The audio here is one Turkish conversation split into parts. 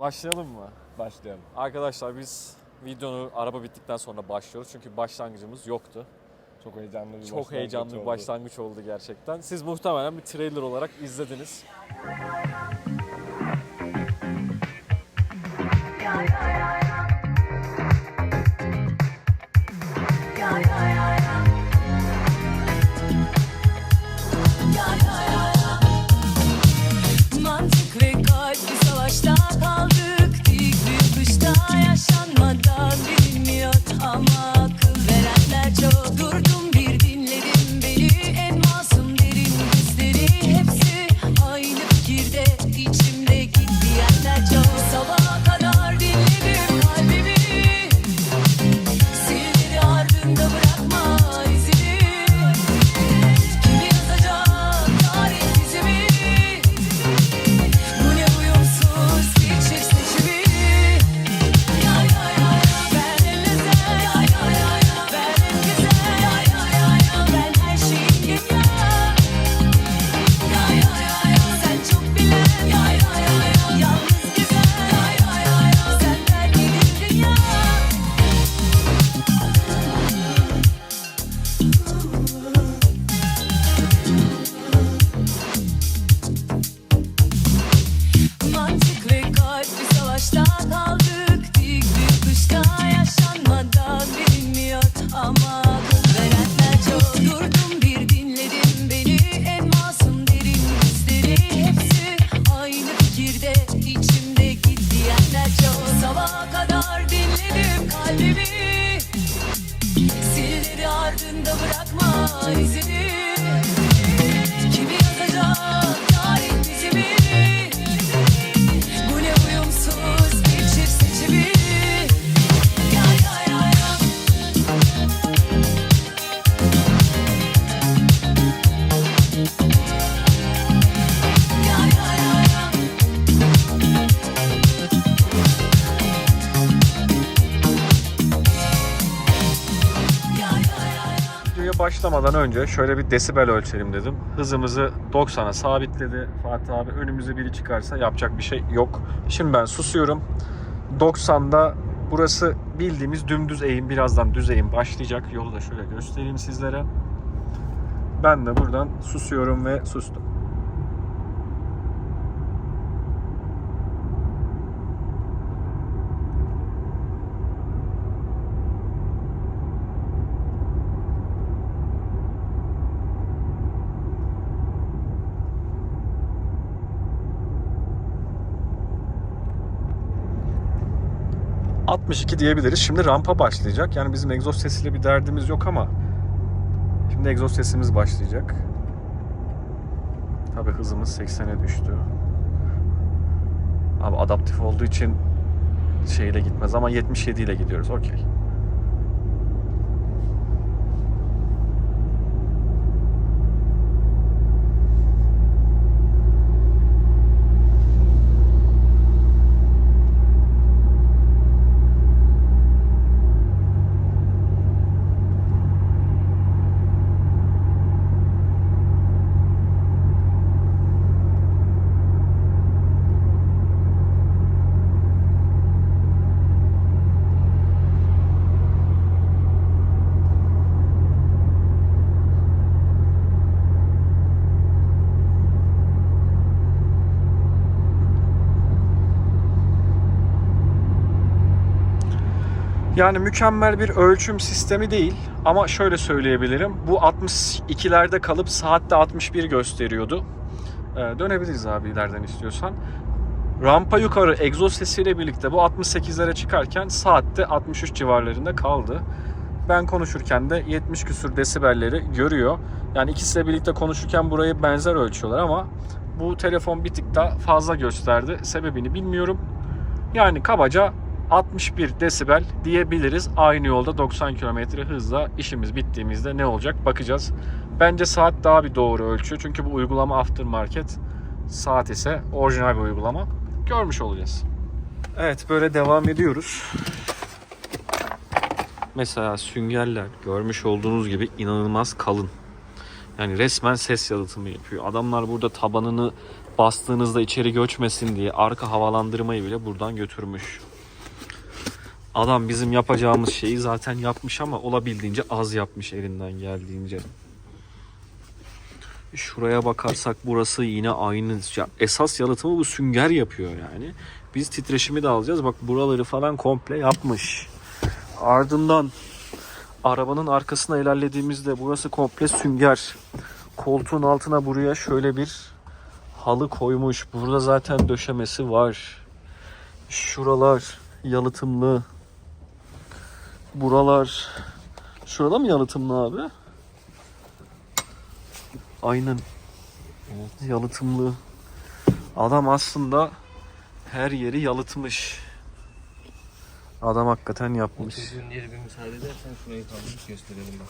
Başlayalım mı? Başlayalım. Arkadaşlar biz videonu araba bittikten sonra başlıyoruz. Çünkü başlangıcımız yoktu. Çok heyecanlı bir Çok başlangıç heyecanlı bir başlangıç oldu gerçekten. Siz muhtemelen bir trailer olarak izlediniz. Başlamadan önce şöyle bir desibel ölçelim dedim. Hızımızı 90'a sabitledi Fatih abi. Önümüze biri çıkarsa yapacak bir şey yok. Şimdi ben susuyorum. 90'da burası bildiğimiz dümdüz eğim. Birazdan düz eğim başlayacak. Yolu da şöyle göstereyim sizlere. Ben de buradan susuyorum ve sustum. ...62 diyebiliriz. Şimdi rampa başlayacak. Yani bizim egzoz sesiyle bir derdimiz yok ama... ...şimdi egzoz sesimiz başlayacak. Tabii hızımız 80'e düştü. Abi adaptif olduğu için... ...şeyle gitmez ama 77 ile gidiyoruz. Okey. Yani mükemmel bir ölçüm sistemi değil ama şöyle söyleyebilirim. Bu 62'lerde kalıp saatte 61 gösteriyordu. Ee, dönebiliriz abi ileriden istiyorsan. Rampa yukarı egzoz sesiyle birlikte bu 68'lere çıkarken saatte 63 civarlarında kaldı. Ben konuşurken de 70 küsür desibelleri görüyor. Yani ikisiyle birlikte konuşurken burayı benzer ölçüyorlar ama bu telefon bir tık daha fazla gösterdi. Sebebini bilmiyorum. Yani kabaca 61 desibel diyebiliriz. Aynı yolda 90 km hızla işimiz bittiğimizde ne olacak bakacağız. Bence saat daha bir doğru ölçü. Çünkü bu uygulama aftermarket. Saat ise orijinal bir uygulama. Görmüş olacağız. Evet böyle devam ediyoruz. Mesela süngerler görmüş olduğunuz gibi inanılmaz kalın. Yani resmen ses yalıtımı yapıyor. Adamlar burada tabanını bastığınızda içeri göçmesin diye arka havalandırmayı bile buradan götürmüş. Adam bizim yapacağımız şeyi zaten yapmış ama olabildiğince az yapmış elinden geldiğince. Şuraya bakarsak burası yine aynı. Ya esas yalıtımı bu sünger yapıyor yani. Biz titreşimi de alacağız. Bak buraları falan komple yapmış. Ardından arabanın arkasına ilerlediğimizde burası komple sünger. Koltuğun altına buraya şöyle bir halı koymuş. Burada zaten döşemesi var. Şuralar yalıtımlı. Buralar şurada mı yalıtımlı abi? Aynen. Yalıtımlı. Adam aslında her yeri yalıtmış. Adam hakikaten yapmış. Oturduğun yeri bir müsaade edersen şurayı kaldırıp gösterelim bak.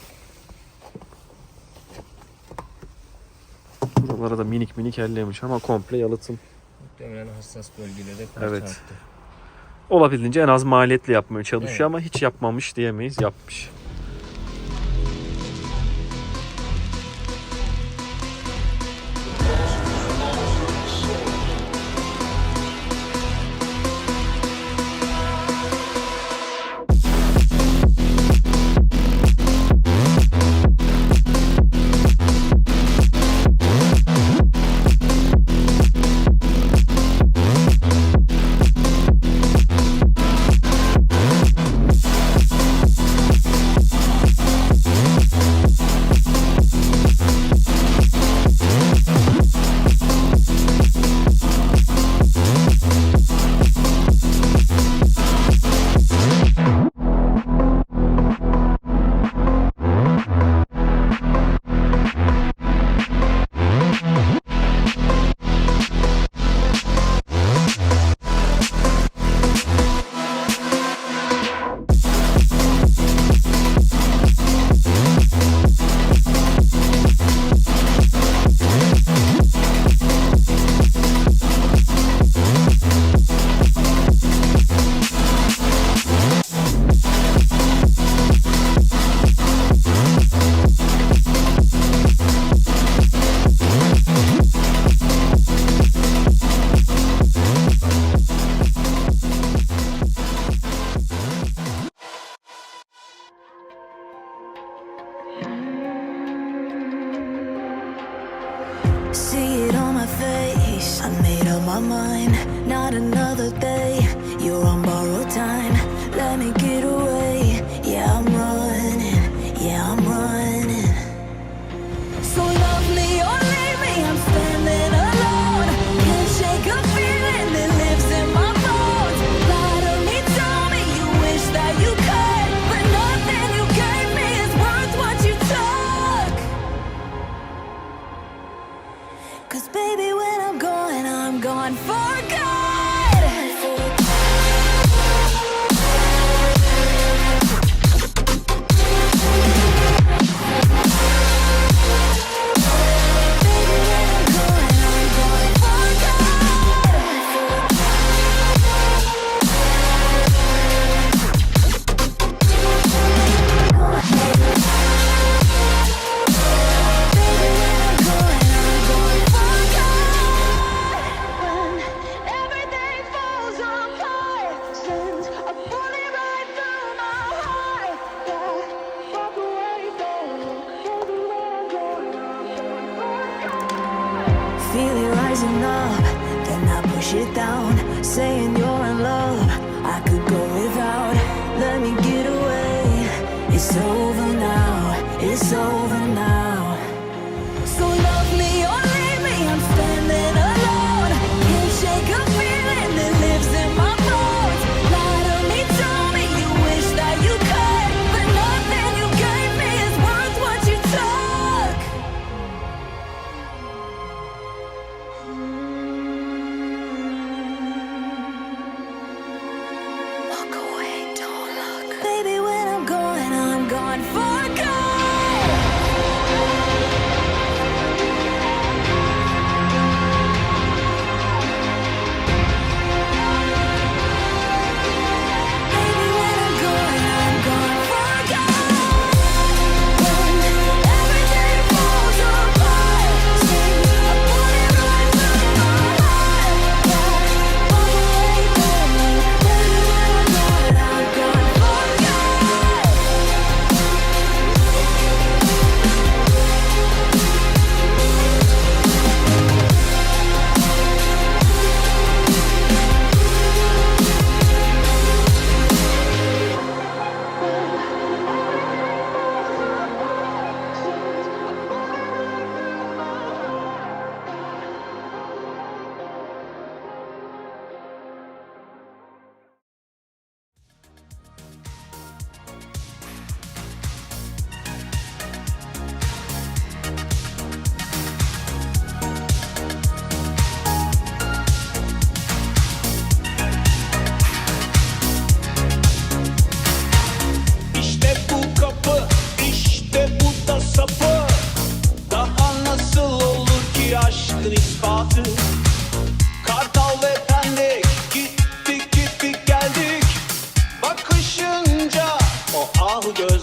Buralara da minik minik ellemiş ama komple yalıtım. Muhtemelen hassas bölgelere parça Evet. attı. Olabildiğince en az maliyetle yapmaya çalışıyor Evet. ama hiç yapmamış diyemeyiz. Yapmış. Feel it rising up, then I push it down. Saying you're in love,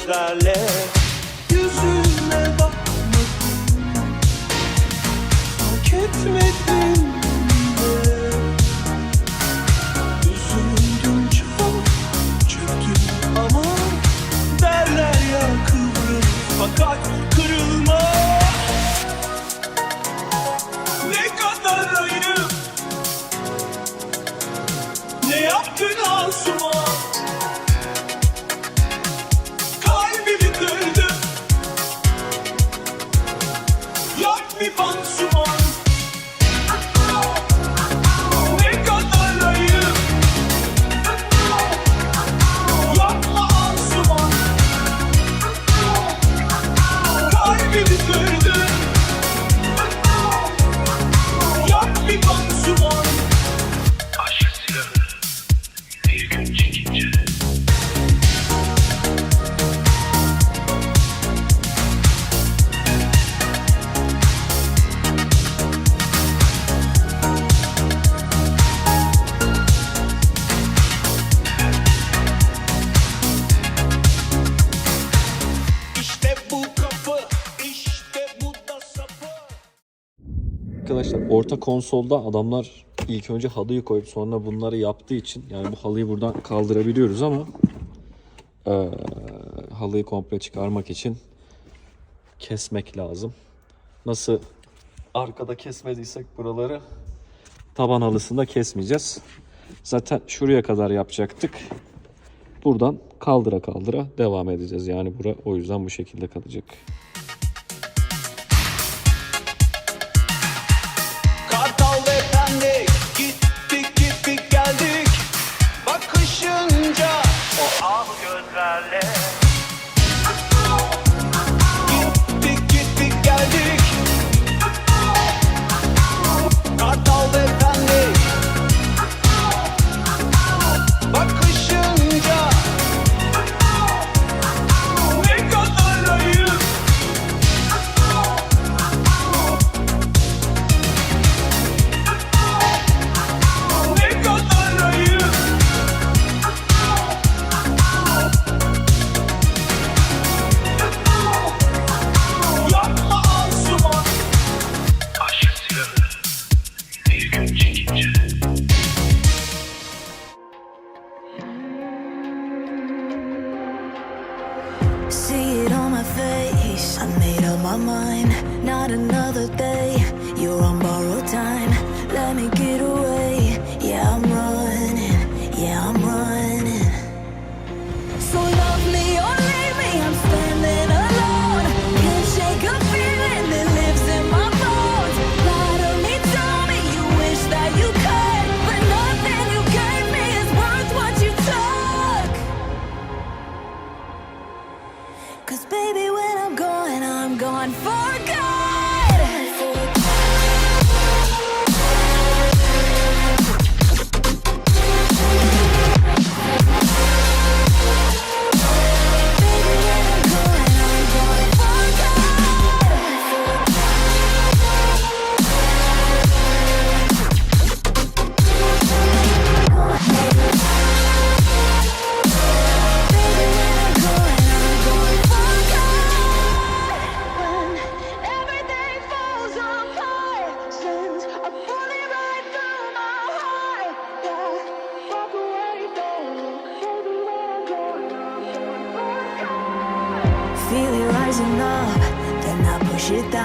gözlerle. Yüzüne bakmadım. Fark etmedim bile. Üzüldüm çok çöktüm ama Derler ya kıvrıl fakat kırılma. Ne kadar ayıp. Ne yaptın orta konsolda adamlar ilk önce halıyı koyup sonra bunları yaptığı için yani bu halıyı buradan kaldırabiliyoruz ama e, halıyı komple çıkarmak için kesmek lazım. Nasıl arkada kesmediysek buraları taban halısında kesmeyeceğiz. Zaten şuraya kadar yapacaktık. Buradan kaldıra kaldıra devam edeceğiz. Yani bura o yüzden bu şekilde kalacak. Valley.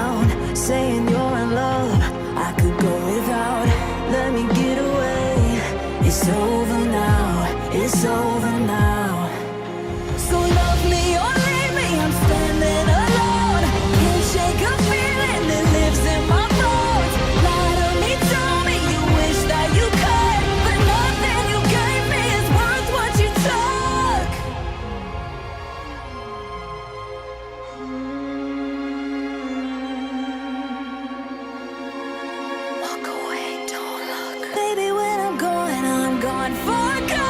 down, saying you're in love. I could go without, let me get away. It's over now, it's over. For forgot.